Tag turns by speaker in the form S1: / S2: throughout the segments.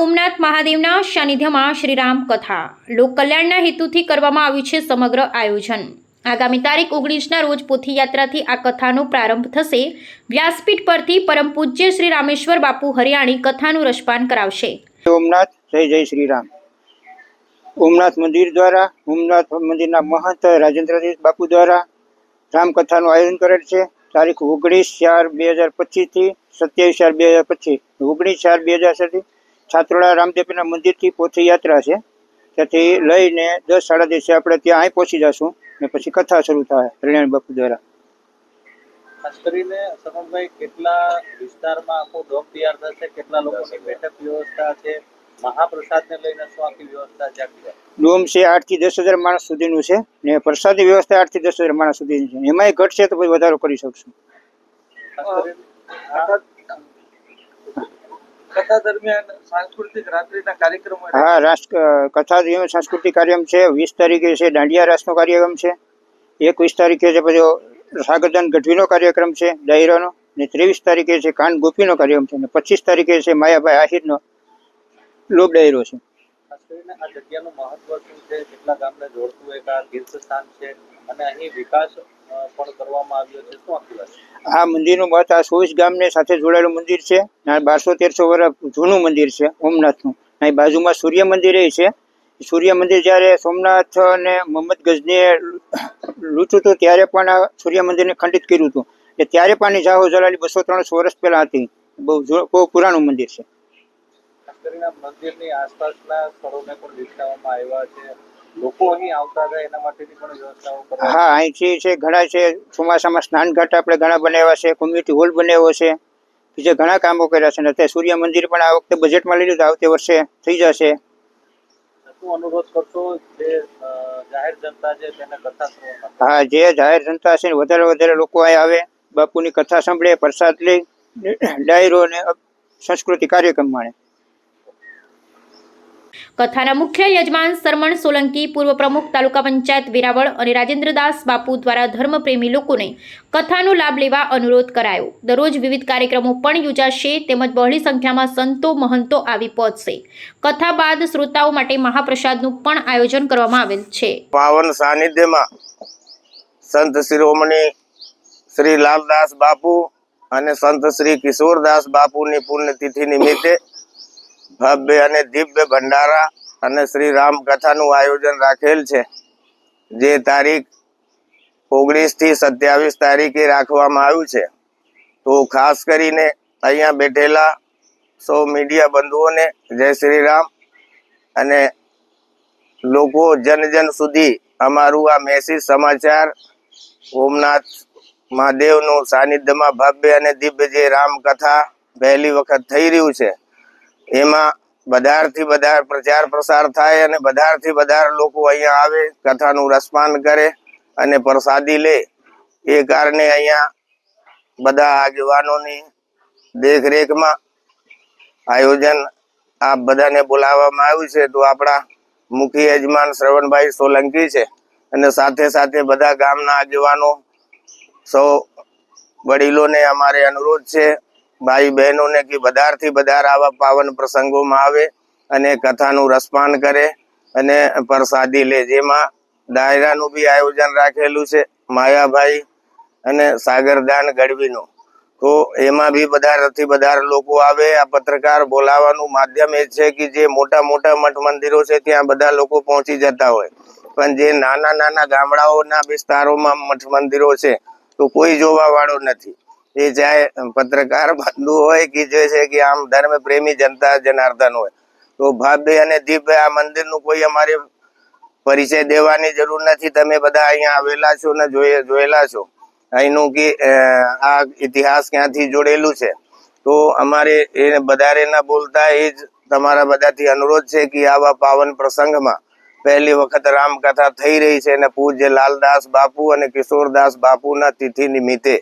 S1: ઓમનાથ મહાદેવના સાનિધ્યમાં શ્રીરામ કથા. લોક કલ્યાણના હેતુથી કરવામાં આવ્યું છે સમગ્ર આયોજન. આગામી તારીખ ઓગણીસના રોજ પોથી યાત્રાથી આ કથાનો પ્રારંભ થશે. વ્યાસપીઠ પરથી પરમ પૂજ્ય શ્રી રામેશ્વર બાપુ હરિયાણી કથાનું રસપાન કરાવશે.
S2: ઓમનાથ જય જય શ્રી રામ ઓમનાથ મંદિર દ્વારા ઓમનાથ મંદિરના મહંત રાજેન્દ્રજીત બાપુ દ્વારા રામકથાનું આયોજન કરેલ છે. તારીખ ઓગણીસ ચાર બે હજાર પચીસથી સત્યાવીસ ચાર બે હજાર પચીસ. ઓગણીસ ચાર બે હજાર સુધી છાત્રોડા રામદેવના મંદિરથી પોથી યાત્રા છે. ત્યાંથી લઈને દસ સાડા દસે આપણે ત્યાં અહીં પહોંચી જશું ને પછી કથા શરૂ થાય હરિયાણી બાપુ દ્વારા.
S3: ખાસ કરીને સમનભાઈ કેટલા વિસ્તારમાં આખો ડોમ તૈયાર થશે? કેટલા લોકોની બેઠક વ્યવસ્થા છે? મહાપ્રસાદને લઈને શું આખી વ્યવસ્થા છે
S2: ડોમ છે આઠથી દસ હજાર માણસ સુધીનું છે ને પ્રસાદની વ્યવસ્થા આઠથી દસ હજાર માણસ સુધીની છે. એમાંય ઘટશે તો પછી વધારો કરી શકશું.
S3: કથા દરમિયાન સાંસ્કૃતિક રાત્રિના કાર્યક્રમો
S2: હા રાષ્ટ્ર કથા દરમિયાન સાંસ્કૃતિક કાર્યક્રમ છે. વીસ તારીખે છે દાંડિયા રાસનો કાર્યક્રમ છે. એકવીસ તારીખે છે પછી સાગરદાન ગઢવીનો કાર્યક્રમ છે ડાયરાનો ને ત્રેવીસ તારીખે છે કાન ગોપીનો કાર્યક્રમ છે. ને પચીસ તારીખે છે માયાભાઈ આહિરનો લોક ડાયરો છે.
S3: આ જગ્યાનું મહત્વ શું છે? કેટલા ગામને જોડતું એક આ તીર્થ સ્થાન છે? અને અહીં વિકાસ પણ કરવામાં આવ્યો છે. શું આખી વાત
S2: આ મંદિરનું મહત્વ આ સોવીસ ગામને સાથે જોડાયેલું મંદિર છે. બારસો તેરસો વર્ષ જૂનું મંદિર છે ઓમનાથનું. અહીં બાજુમાં સૂર્ય મંદિર એ છે. સૂર્ય મંદિર જ્યારે સોમનાથ અને મોહમ્મદ ગઝનીએ લૂંટ્યું હતું ત્યારે પણ આ સૂર્ય મંદિરને ખંડિત કર્યું હતું. એટલે ત્યારે પણ જાહો જલાલી બસો ત્રણસો વર્ષ પહેલાં હતી. બહુ બહુ પુરાણું મંદિર છે.
S3: મંદિરની આસપાસના સ્થળોને પણ વિકસાવવામાં આવ્યા છે. લોકો અહીં આવતા જાય એના માટેની પણ વ્યવસ્થાઓ
S2: હા અહીંથી છે ઘણા છે ચોમાસામાં સ્નાનઘાટ આપણે ઘણા બનાવ્યા છે કોમ્યુનિટી હોલ બનાવ્યો છે બીજા ઘણા કામો કર્યા છે ને અત્યારે સૂર્ય મંદિર પણ આ વખતે બજેટમાં લઈ લીધું આવતી વર્ષે થઈ જશે.
S3: શું અનુરોધ કરશો જે જાહેર જનતા છે તેને કથા
S2: હા જે જાહેર જનતા છે વધારે વધારે લોકો અહીં આવે બાપુની કથા સાંભળે પ્રસાદ લે ડાયરો અને સંસ્કૃતિ કાર્યક્રમ માણે.
S1: કથાના મુખ્ય યજમાન સરમણ સોલંકી, પૂર્વ પ્રમુખ તાલુકા પંચાયત વેરાવળ અને રાજેન્દ્રદાસ બાપુ દ્વારા ધર્મપ્રેમી લોકોને કથાનો લાભ લેવા અનુરોધ કરાયો. દરરોજ વિવિધ કાર્યક્રમો પણ યોજાશે તેમજ બહોળી સંખ્યામાં સંતો, મહંતો આવી પહોંચશે. કથા બાદ શ્રોતાઓ માટે મહાપ્રસાદનું પણ આયોજન કરવામાં આવેલ છે.
S4: પાવન સાનિધ્યમાં સંત શિરોમણી શ્રી લાલદાસ બાપુ અને સંત શ્રી કિશોરદાસ બાપુની પુણ્યતિથિ નિમિત્તે ભવ્ય અને દિવ્ય ભંડારા અને શ્રી રામ કથાનું આયોજન રાખેલ છે. જે તારીખ ઓગણીસથી સત્યાવીસ તારીખે રાખવામાં આવ્યું છે. તો ખાસ કરીને અહીંયા બેઠેલા સૌ મીડિયા બંધુઓને જય શ્રી રામ અને લોકો જન જન સુધી અમારું આ મેસેજ સમાચાર ઓમનાથ મહાદેવનું સાનિધ્યમાં ભવ્ય અને દિવ્ય જે રામકથા પહેલી વખત થઈ રહ્યું છે. એમાં બધારથી બધા પ્રચાર પ્રસાર થાય અને બધારથી બધાર લોકો અહીંયા આવે, કથાનું રસપાન કરે અને પ્રસાદી લે. એ કારણે અહીંયા બધા આગેવાનોની દેખરેખમાં આયોજન આ બધાને બોલાવવામાં આવ્યું છે. તો આપણા મુખ્ય યજમાન શ્રવણભાઈ સોલંકી છે અને સાથે સાથે બધા ગામના આગેવાનો, સૌ વડીલોને અમારે અનુરોધ છે. ભાઈ બહેનોને કે વધારથી વધારે આવા પાવન પ્રસંગોમાં આવે અને કથાનું રસપાન કરે અને પ્રસાદી લે. જેમાં ડાયરાનું બી આયોજન રાખેલું છે માયાભાઈ અને સાગરદાન ગઢવીનું. તો એમાં બી વધારેથી વધારે લોકો આવે, આ પત્રકાર બોલાવાનું માધ્યમ એ છે કે જે મોટા મોટા મઠ મંદિરો છે ત્યાં બધા લોકો પહોંચી જતા હોય. પણ જે નાના નાના ગામડાઓના વિસ્તારોમાં મઠ મંદિરો છે, તો કોઈ જોવા વાળો નથી. એ ચાહે પત્રકાર બંધુ હોય કે જે છે કે આમ ધર્મ પ્રેમી જનતા જનાર્દન હોય. તો ભવ્ય અને દીપભાઈ આ મંદિરનું કોઈ અમારે પરિચય દેવાની જરૂર નથી. તમે બધા અહીંયા આવેલા છો ને જોયે જોયેલા છો. અહીંનું કે આ ઇતિહાસ ક્યાંથી જોડેલું છે? તો અમારે એ વધારે ના બોલતા એ જ તમારા બધાથી અનુરોધ છે કે આવા પાવન પ્રસંગમાં પહેલી વખત રામકથા થઈ રહી છે અને પૂજ્ય લાલદાસ બાપુ અને કિશોરદાસ બાપુના તિથિ નિમિત્તે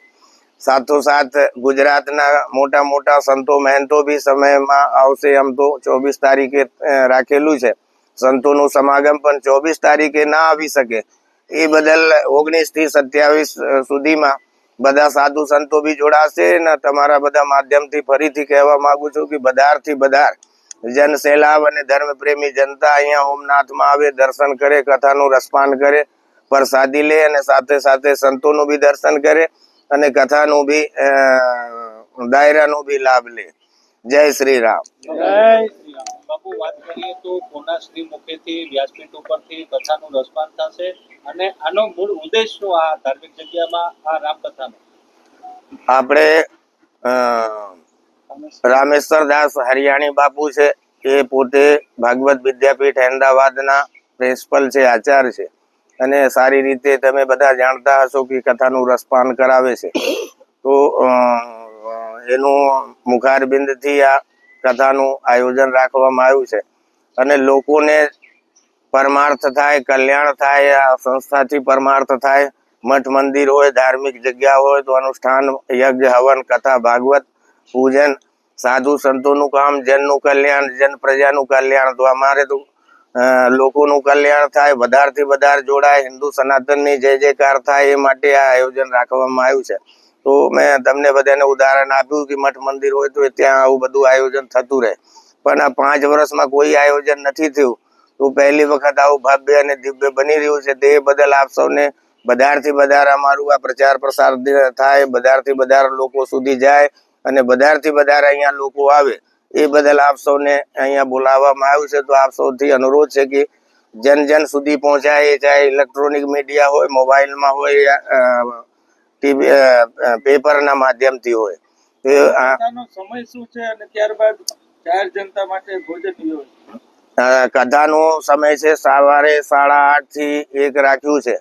S4: સાથોસાથ ગુજરાતના મોટા મોટા સંતો મહેંતો બી સમયમાં આવશે આમ તો ચોવીસ તારીખે રાખેલું છે. સંતોનું સમાગમ પણ ચોવીસ તારીખે ના આવી શકે. એ બદલ ઓગણીસથી સત્યાવીસ સુધીમાં બધા સાધુ સંતો બી જોડાશે ને તમારા બધા માધ્યમથી ફરીથી કહેવા માંગુ છું કે બધારથી બધાર જન સૈલાબ અને ધર્મ પ્રેમી જનતા અહીંયા હોમનાથમાં આવે, દર્શન કરે, કથાનું રસપાન કરે, પ્રસાદી લે અને સાથે સાથે સંતોનું બી દર્શન કરે. અને કથાનો બી દાયરાનો બી લાભ લે. જય શ્રી રામ
S3: બાપુ વાત કરીએ તો કોનાશ્રી મુખેથી વ્યાસપીઠ ઉપરથી કથાનું રસપાન થશે અને આનો મૂળ ઉદ્દેશ શું આ ધાર્મિક જગ્યામાં આ રામકથાનો
S4: આપણે રામેશ્વર દાસ હરિયાણી બાપુ છે એ પોતે ભાગવત વિદ્યાપીઠ અહેમદાબાદના પ્રિન્સિપલ છે આચાર્ય છે. અને સારી રીતે તમે બધા જાણતા હશો કે કથાનું રસપાન કરાવે છે. તો એનું મુખારબિંદથી આ કથાનું આયોજન રાખવામાં આવ્યું છે. અને લોકોને પરમાર્થ થાય, કલ્યાણ થાય, આ સંસ્થાથી પરમાર્થ થાય. મઠ મંદિર હોય, ધાર્મિક જગ્યા હોય, તો અનુષ્ઠાન, યજ્ઞ, હવન, કથા, ભાગવત, પૂજન, સાધુ સંતોનું કામ, જનનું કલ્યાણ જન પ્રજાનું કલ્યાણ. તો અમારે તો લોકોનું કલ્યાણ થાય, વધારેથી વધારે જોડાય, હિન્દુ સનાતનની જય જયકાર થાય એ માટે આ આયોજન રાખવામાં આવ્યું છે. તો મેં તમને બધાને ઉદાહરણ આપ્યું કે મઠ મંદિર હોય તો ત્યાં આવું બધું આયોજન થતું રહે. પણ આ પાંચ વર્ષમાં કોઈ આયોજન નથી થયું. તો પહેલી વખત આવું ભવ્ય અને દિવ્ય બની રહ્યું છે. તે બદલ આપ સૌને બધારથી વધારે અમારું આ પ્રચાર પ્રસાર થાય બધારથી વધારે લોકો સુધી જાય અને બધારથી વધારે અહીંયા લોકો આવે. એ બદલ આપ સૌને અહીંયા બોલાવવામાં આવ્યું છે. તો આપ સૌથી અનુરોધ છે કે જન જન સુધી પહોંચાય એ ચાહે ઇલેક્ટ્રોનિક મીડિયા હોય મોબાઈલમાં હોય ટીવી પેપરના માધ્યમથી હોય. તો
S3: સમય શું છે અને ત્યારબાદ જાહેર જનતા માટે
S4: ભોજન કથાનો સમય છે સવારે સાડા આઠથી એક રાખ્યું છે.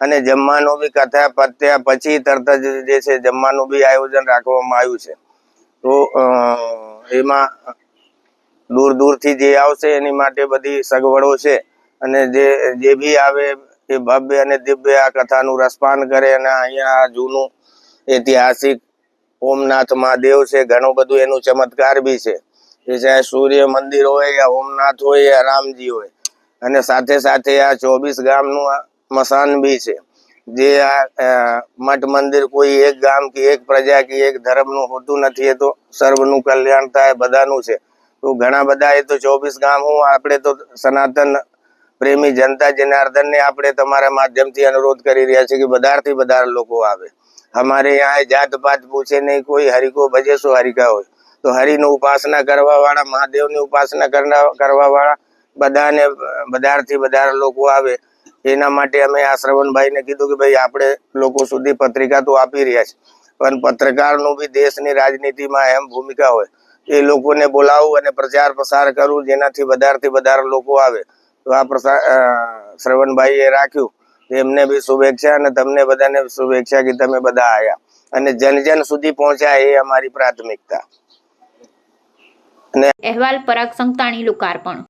S4: અને જમવાનું બી કથા પત્યા પછી તરત જ જે છે જમવાનું બી આયોજન રાખવામાં આવ્યું છે. તો એમાં દૂર દૂરથી જે આવશે એની માટે બધી સગવડો છે. અને જે જે બી આવે, એ ભવ્ય અને દિવ્ય આ કથાનું રસપાન કરે અને અહીંયા જૂનું ઐતિહાસિક ઓમનાથ મહાદેવ છે, ઘણું બધું એનું ચમત્કાર બી છે. એ ચાહે સૂર્ય મંદિર હોય યા ઓમનાથ હોય યા રામજી હોય. અને સાથે સાથે આ ચોવીસ ગામનું મસાન બી છે. જે આ મઠ મંદિર કોઈ એક ગામ કે એક પ્રજા કે એક ધર્મનું હોતું નથી એ તો સર્વનું કલ્યાણ થાય, બધાનું છે. તો ઘણા બધા એ તો ચોવીસ ગામ હું, આપણે તો સનાતન પ્રેમી જનતા જનાર્દનને આપણે તમારા માધ્યમથી અનુરોધ કરી રહ્યા છીએ કે બધારથી બધાર લોકો આવે. અમારે અહીંયા જાત પાત પૂછે નહીં, કોઈ હરિકો ભજે શું હરિકા હોય. તો હરિની ઉપાસના કરવા કરવાવાળા, મહાદેવની ઉપાસના કરવા કરવાવાળા બધાને વધારેથી બધાર લોકો આવે. એના માટે અમે આ શ્રવણભાઈને કીધું કે ભાઈ, આપણે લોકો સુધી પત્રિકા તો આપી રહ્યા છે, પણ પત્રકારનું બી દેશની રાજનીતિમાં એમ ભૂમિકા હોય. એ લોકોને બોલાવું અને પ્રચાર પ્રસાર કરું, જેનાથી વધારેથી વધારે લોકો આવે. તો આ પ્રસાર શ્રવણભાઈએ રાખ્યું. એમને બી શુભેચ્છા અને તમને બધાને શુભેચ્છા કે તમે બધા આયા. અને જન જન સુધી પહોંચ્યા એ અમારી પ્રાથમિકતા.
S1: અહેવાલ પરાગ સંતાણી લોકાર્પણ.